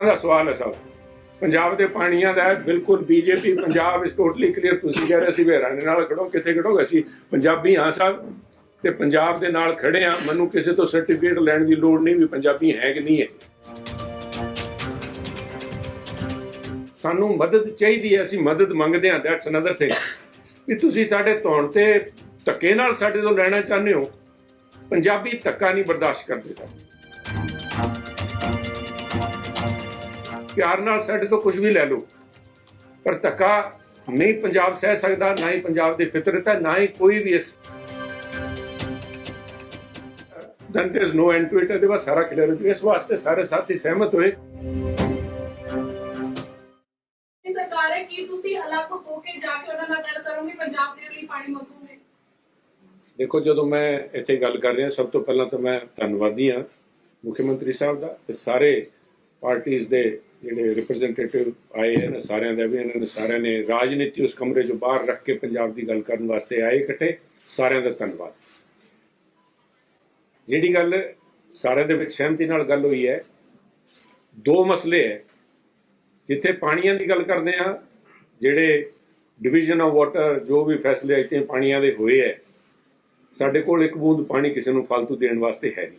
ਦਾ ਸਵਾਲ ਹੈ ਸਾਹਿਬ ਪੰਜਾਬ ਦੇ ਪਾਣੀਆਂ ਦਾ ਹੈ, ਬਿਲਕੁਲ ਬੀਜੇਪੀ ਪੰਜਾਬ ਇਸ ਟੋਟਲੀ ਕਲੀਅਰ ਤੁਸੀਂ ਕਹਿ ਰਹੇ ਸੀ ਵੀ ਹਰਿਆਣੇ ਨਾਲ ਖੜੋ ਕਿੱਥੇ ਖੜੋਗੇ? ਅਸੀਂ ਪੰਜਾਬੀ ਹਾਂ ਸਾਹਿਬ ਤੇ ਪੰਜਾਬ ਦੇ ਨਾਲ ਖੜੇ ਆ ਮੈਨੂੰ ਕਿਸੇ ਤੋਂ ਸਰਟੀਫਿਕੇਟ ਲੈਣ ਦੀ ਲੋੜ ਨਹੀਂ ਵੀ ਪੰਜਾਬੀ ਹੈ ਕਿ ਨਹੀਂ ਹੈ। ਸਾਨੂੰ ਮਦਦ ਚਾਹੀਦੀ ਹੈ ਅਸੀਂ ਮਦਦ ਮੰਗਦੇ ਹਾਂ। ਦੈਟਸ ਅਨਦਰ ਥਿੰਗ ਵੀ ਤੁਸੀਂ ਸਾਡੇ ਧੌਣ ਤੇ ਧੱਕੇ ਨਾਲ ਸਾਡੇ ਤੋਂ ਲੈਣਾ ਚਾਹੁੰਦੇ ਹੋ। ਪੰਜਾਬੀ ਧੱਕਾ ਨਹੀਂ ਬਰਦਾਸ਼ਤ ਕਰਦੇ। ਸਰ ਪਿਆਰ ਨਾਲ ਸਾਡੇ ਤੋਂ ਕੁਝ ਵੀ ਲੈ ਲਓ ਪਰ ਧੱਕਾ ਨਹੀਂ ਪੰਜਾਬ ਸਹਿ ਸਕਦਾ ਨਾ ਹੀ ਪੰਜਾਬ ਦੀ ਫਿਤਰਤ ਹੈ ਨਾ ਹੀ ਕੋਈ ਵੀ ਇਸ then there is no end to it ਇਹਦੇ ਬਾਅਦ ਸਾਰਾ ਕਲੀਅਰ ਹੋ। ਇਸ ਵਾਸਤੇ ਸਾਰੇ ਸਾਥੀ ਸਹਿਮਤ ਹੋਏ ਇਹ ਸਰਕਾਰ ਹੈ ਕਿ ਤੁਸੀਂ ਅਲੱਗ ਹੋ ਕੇ ਜਾ ਕੇ ਉਹਨਾਂ ਨਾਲ ਗੱਲ ਕਰੋਗੇ ਪੰਜਾਬ ਦੇ ਲਈ ਪਾਣੀ ਮੰਗੋਗੇ ਦੇਖੋ ਜਦੋਂ ਮੈਂ ਇੱਥੇ ਗੱਲ ਕਰ ਰਿਹਾ ਸਭ ਤੋਂ ਪਹਿਲਾਂ ਤਾਂ ਮੈਂ ਧੰਨਵਾਦੀ ਹਾਂ ਮੁੱਖ ਮੰਤਰੀ ਸਾਹਿਬ ਦਾ ਤੇ ਸਾਰੇ ਪਾਰਟੀਆਂ ਦੇ ਜਿਹੜੇ ਰਿਪਰੈਜ਼ੈਂਟੇਟਿਵ ਆਏ ਹਨ, ਸਾਰਿਆਂ ਦਾ ਵੀ ਇਹਨਾਂ ਨੇ, ਸਾਰਿਆਂ ਨੇ ਰਾਜਨੀਤੀ ਉਸ ਕਮਰੇ ਚੋਂ ਬਾਹਰ ਰੱਖ ਕੇ ਪੰਜਾਬ ਦੀ ਗੱਲ ਕਰਨ ਵਾਸਤੇ ਆਏ ਇਕੱਠੇ, ਸਾਰਿਆਂ ਦਾ ਧੰਨਵਾਦ। ਜਿਹੜੀ ਗੱਲ ਸਾਰਿਆਂ ਦੇ ਵਿੱਚ ਸਹਿਮਤੀ ਨਾਲ ਗੱਲ ਹੋਈ ਹੈ, ਦੋ ਮਸਲੇ ਹੈ। ਜਿੱਥੇ ਪਾਣੀਆਂ ਦੀ ਗੱਲ ਕਰਦੇ ਆ ਜਿਹੜੇ ਡਿਵੀਜ਼ਨ ਆਫ ਵਾਟਰ ਜੋ ਵੀ ਫੈਸਲੇ ਇੱਥੇ ਪਾਣੀਆਂ ਦੇ ਹੋਏ ਹੈ, ਸਾਡੇ ਕੋਲ ਇੱਕ ਬੂੰਦ ਪਾਣੀ ਕਿਸੇ ਨੂੰ ਫालतू ਦੇਣ ਵਾਸਤੇ ਹੈ ਨਹੀਂ।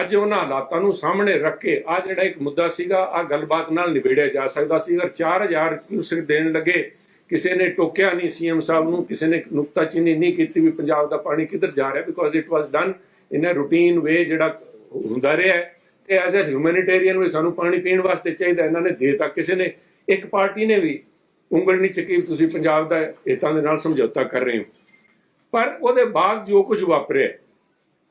ਅੱਜ ਉਹਨਾਂ ਹਾਲਾਤਾਂ ਨੂੰ ਸਾਹਮਣੇ ਰੱਖ ਕੇ ਆ ਜਿਹੜਾ ਇੱਕ ਮੁੱਦਾ ਸੀਗਾ, ਆ ਗੱਲਬਾਤ ਨਾਲ ਨਿਬੇੜਿਆ ਜਾ ਸਕਦਾ ਸੀ। ਅਗਰ 4000 ਕਿਊਸਿਕ ਦੇਣ ਲੱਗੇ, ਕਿਸੇ ਨੇ ਟੋਕਿਆ ਨਹੀਂ ਸੀਐਮ ਸਾਹਿਬ ਨੂੰ, ਕਿਸੇ ਨੇ ਨੁਕਤਾਚੀਨੀ ਨਹੀਂ ਕੀਤੀ ਵੀ ਪੰਜਾਬ ਦਾ ਪਾਣੀ ਕਿੱਧਰ ਜਾ ਰਿਹਾ because it was done in a routine way ਜਿਹੜਾ ਹੁੰਦਾ ਰਿਹਾ ਹੈ। ਤੇ ਐਜ਼ ਅ ਹਿਊਮੈਨਿਟੇਰੀਅਨ ਵੀ ਸਾਨੂੰ ਪਾਣੀ ਪੀਣ ਵਾਸਤੇ ਚਾਹੀਦਾ, ਇਹਨਾਂ ਨੇ ਦੇਤਾ। ਕਿਸੇ ਨੇ, ਇੱਕ ਪਾਰਟੀ ਨੇ ਵੀ ਉਂਗਲ ਨਹੀਂ ਚੱਕੀ ਵੀ ਤੁਸੀਂ ਪੰਜਾਬ ਦਾ ਹਿੱਤਾਂ ਦੇ ਨਾਲ ਸਮਝੌਤਾ ਕਰ ਰਹੇ ਹੋ। ਪਰ ਉਹਦੇ ਬਾਅਦ ਜੋ ਕੁਝ ਵਾਪਰਿਆ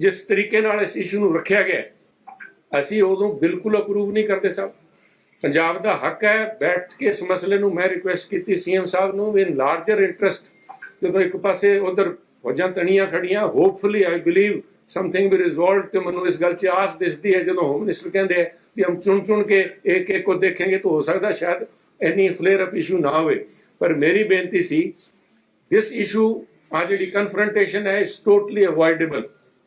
ਜਿਸ ਤਰੀਕੇ ਨਾਲ ਇਸ ਇਸ਼ੂ ਨੂੰ ਰੱਖਿਆ ਗਿਆ ਅਸੀਂ ਉਦੋਂ ਬਿਲਕੁਲ ਅਪਰੂਵ ਨਹੀਂ ਕਰਦੇ ਸਭ ਪੰਜਾਬ ਦਾ ਹੱਕ ਹੈ ਬੈਠ ਕੇ ਇਸ ਮਸਲੇ ਨੂੰ ਮੈਂ ਰਿਕੁਐਸਟ ਕੀਤੀ ਸੀਐਮ ਸਾਹਿਬ ਨੂੰ, ਵੀ ਲਾਰਜਰ ਇੰਟਰਸਟ ਜਦੋਂ ਇੱਕ ਪਾਸੇ ਉਧਰ ਫੌਜਾਂ ਤਣੀਆਂ ਖੜੀਆਂ hopefully I believe something we resolved ਤੇ ਮੈਨੂੰ ਇਸ ਗੱਲ 'ਚ ਆਸ ਦਿਸਦੀ ਹੈ, ਜਦੋਂ ਹੋਮ ਮਿਨਿਸਟਰ ਕਹਿੰਦੇ ਆ ਵੀ ਹਮ ਚੁਣ ਚੁਣ ਕੇ ਇੱਕ ਇੱਕ ਕੋ ਦੇਖेंगे ਤਾਂ ਹੋ ਸਕਦਾ ਸ਼ਾਇਦ ਇੰਨੀ ਫਲੇਅਰ ਅਪ ਇਸ਼ੂ ਨਾ ਹੋਵੇ। ਪਰ ਮੇਰੀ ਬੇਨਤੀ ਸੀ, this ਇਸ਼ੂ ਆ ਜਿਹੜੀ ਕਨਫਰੰਟੇਸ਼ਨ ਹੈ is totally avoidable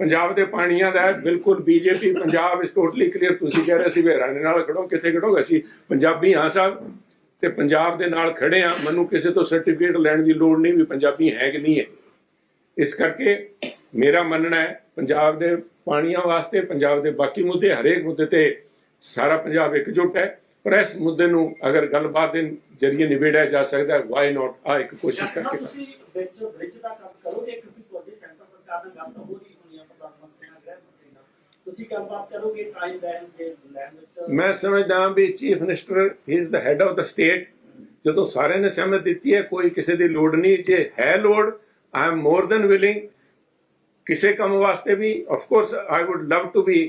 ਪੰਜਾਬ ਦੇ ਪਾਣੀਆਂ ਦਾ ਬਿਲਕੁਲ ਬੀਜੇਪੀ ਪੰਜਾਬ ਇਸ ਟੋਟਲੀ ਕਲੀਅਰ ਤੁਸੀਂ ਕਹਿ ਰਹੇ ਸੀ ਵੀ ਹਰਿਆਣੇ ਨਾਲ ਖੜੋ ਕਿੱਥੇ ਖੜੋਗੇ ਅਸੀਂ ਪੰਜਾਬੀ ਹਾਂ ਸਾਹਿਬ ਤੇ ਪੰਜਾਬ ਦੇ ਨਾਲ ਖੜੇ ਆ ਮੈਨੂੰ ਕਿਸੇ ਤੋਂ ਸਰਟੀਫਿਕੇਟ ਲੈਣ ਦੀ ਲੋੜ ਨਹੀਂ ਵੀ ਪੰਜਾਬੀ ਹੈ ਕਿ ਨਹੀਂ ਹੈ। ਇਸ ਕਰਕੇ ਮੇਰਾ ਮੰਨਣਾ ਹੈ ਪੰਜਾਬ ਦੇ ਪਾਣੀਆਂ ਵਾਸਤੇ ਪੰਜਾਬ ਦੇ ਬਾਕੀ ਮੁੱਦੇ ਹਰੇਕ ਮੁੱਦੇ ਤੇ ਸਾਰਾ ਪੰਜਾਬ ਇਕਜੁੱਟ ਹੈ। ਪਰ ਇਸ ਮੁੱਦੇ ਨੂੰ ਅਗਰ ਗੱਲਬਾਤ ਦੇ ਜਰੀਏ ਨਿਬੇੜਿਆ ਜਾ ਸਕਦਾ ਹੈ ਵਾਈ ਨਾਟ ਆ ਇੱਕ ਕੋਸ਼ਿਸ਼ ਕਰਕੇ ਤੁਸੀਂ ਵਿੱਚ ਬ੍ਰਿਜ ਦਾ ਕੰਮ ਕਰੋਗੇ ਕਿਉਂਕਿ ਤੁਹਾਡੀ ਸੈਂਟਰ ਸਰਕਾਰ ਨਾਲ ਗੱਲ ਤਾਂ ਹੋ ਰਹੀ ਹੋਣੀ ਹੈ ਪ੍ਰਧਾਨ ਮੰਤਰੀ ਨਾਲ ਗ੍ਰਹਿ ਮੰਤਰੀ ਨਾਲ ਤੁਸੀਂ ਗੱਲਬਾਤ ਕਰੋਗੇ ਟਾਈਮ ਲੈਣ ਦੇ ਲੈਣ ਮੈਂ ਸਮਝਦਾ ਹਾਂ ਵੀ chief minister he is the head of the state ਜਦੋਂ ਸਾਰਿਆਂ ਨੇ ਸਹਿਮਤ ਦਿੱਤੀ ਹੈ, ਕੋਈ ਕਿਸੇ ਦੀ ਲੋੜ ਨਹੀਂ। ਜੇ ਹੈ ਲੋੜ I am more than willing ਕਿਸੇ ਕੰਮ ਵਾਸਤੇ ਵੀ of course I would love to be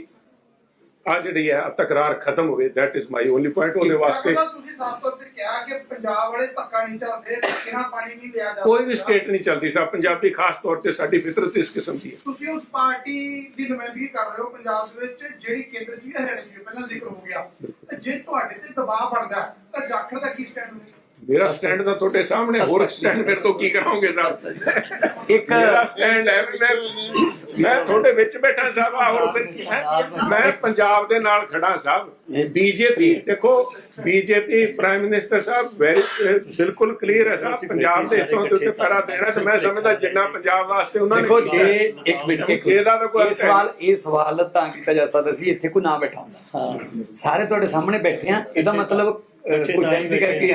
ਆ ਜਿਹੜੀ ਹੈ ਤਕਰਾਰ ਖਤਮ ਹੋਵੇ that is my only point ਉਹਦੇ ਵਾਸਤੇ ਤੁਸੀਂ ਸਾਫ਼ ਤੌਰ ਤੇ ਕਿਹਾ ਕਿ ਪੰਜਾਬ ਵਾਲੇ ਧੱਕਾ ਨਹੀਂ ਚੱਲਦੇ ਧੱਕੇ ਨਾਲ ਪਾਣੀ ਨਹੀਂ ਲਿਆ ਜਾਂਦਾ। ਕੋਈ ਵੀ ਸਟੇਟ ਨਹੀਂ ਚੱਲਦੀ ਸਾ ਪੰਜਾਬੀ ਖਾਸ ਤੌਰ ਤੇ ਸਾਡੀ ਫਿਤਰਤ ਇਸ ਕਿਸਮ ਦੀ ਹੈ। ਤੁਸੀਂ ਉਸ ਪਾਰਟੀ ਦੀ ਨੁਮਾਇੰਦਗੀ ਕਰ ਰਹੇ ਹੋ ਪੰਜਾਬ ਦੇ ਵਿੱਚ ਜਿਹੜੀ ਕੇਂਦਰ 'ਚ ਵੀ ਹਰਿਆਣਾ ਵੀ ਪਹਿਲਾਂ ਜ਼ਿਕਰ ਹੋ ਗਿਆ। ਤੇ ਜੇ ਤੁਹਾਡੇ ਤੇ ਦਬਾਅ ਬਣਦਾ ਤਾਂ ਜਾਖੜ ਦਾ ਕੀ ਸਟੈਂਡ ਹੋਵੇਗਾ ਮੇਰਾ ਸਟੈਂਡ ਤਾਂ ਤੁਹਾਡੇ ਸਾਹਮਣੇ ਹੋਰ ਸਟੈਂਡ ਮੇਰੇ ਤੋਂ ਕੀ ਕਰਾਉਂਗੇ ਸਾਹਿਬ ਇੱਕ ਮੇਰਾ ਸਟੈਂਡ ਹੈ ਮੈਂ ਮੈਂ ਤੁਹਾਡੇ ਵਿੱਚ ਬੈਠਾ ਸਾਹਿਬ ਆਹ ਹੋਰ ਫਿਰ ਕੀ ਹੈ? ਮੈਂ ਪੰਜਾਬ ਦੇ ਨਾਲ ਖੜਾ ਸਾਹਿਬ। ਬੀਜੇਪੀ ਦੇਖੋ ਬੀਜੇਪੀ ਪ੍ਰਾਈਮ ਮਿਨਿਸਟਰ ਸਾਹਿਬ ਵੈਰੀ ਬਿਲਕੁਲ ਕਲੀਅਰ ਹੈ ਸਾਹਿਬ ਪੰਜਾਬ ਦੇ ਹਿੱਤੋਂ ਦੇ ਉੱਤੇ ਪੈਰਾ ਦੇਣਾ ਤੇ ਮੈਂ ਸਮਝਦਾ ਜਿੰਨਾ ਪੰਜਾਬ ਵਾਸਤੇ ਉਹਨਾਂ ਨੇ ਦੇਖੋ ਜੇ। ਇੱਕ ਮਿੰਟ ਇੱਕ ਜੇ ਦਾ ਤਾਂ ਕੋਈ ਸਵਾਲ ਇਹ ਸਵਾਲ ਤਾਂ ਕੀਤਾ ਜਾ ਸਕਦਾ ਸੀ ਇੱਥੇ ਕੋਈ ਨਾ ਬੈਠਾ ਹੁੰਦਾ। ਸਾਰੇ ਤੁਹਾਡੇ ਸਾਹਮਣੇ ਬੈਠੇ ਆ ਇਹਦਾ ਮਤਲਬ ਕੋਈ ਸਹਿਮਤੀ ਕਰਕੇ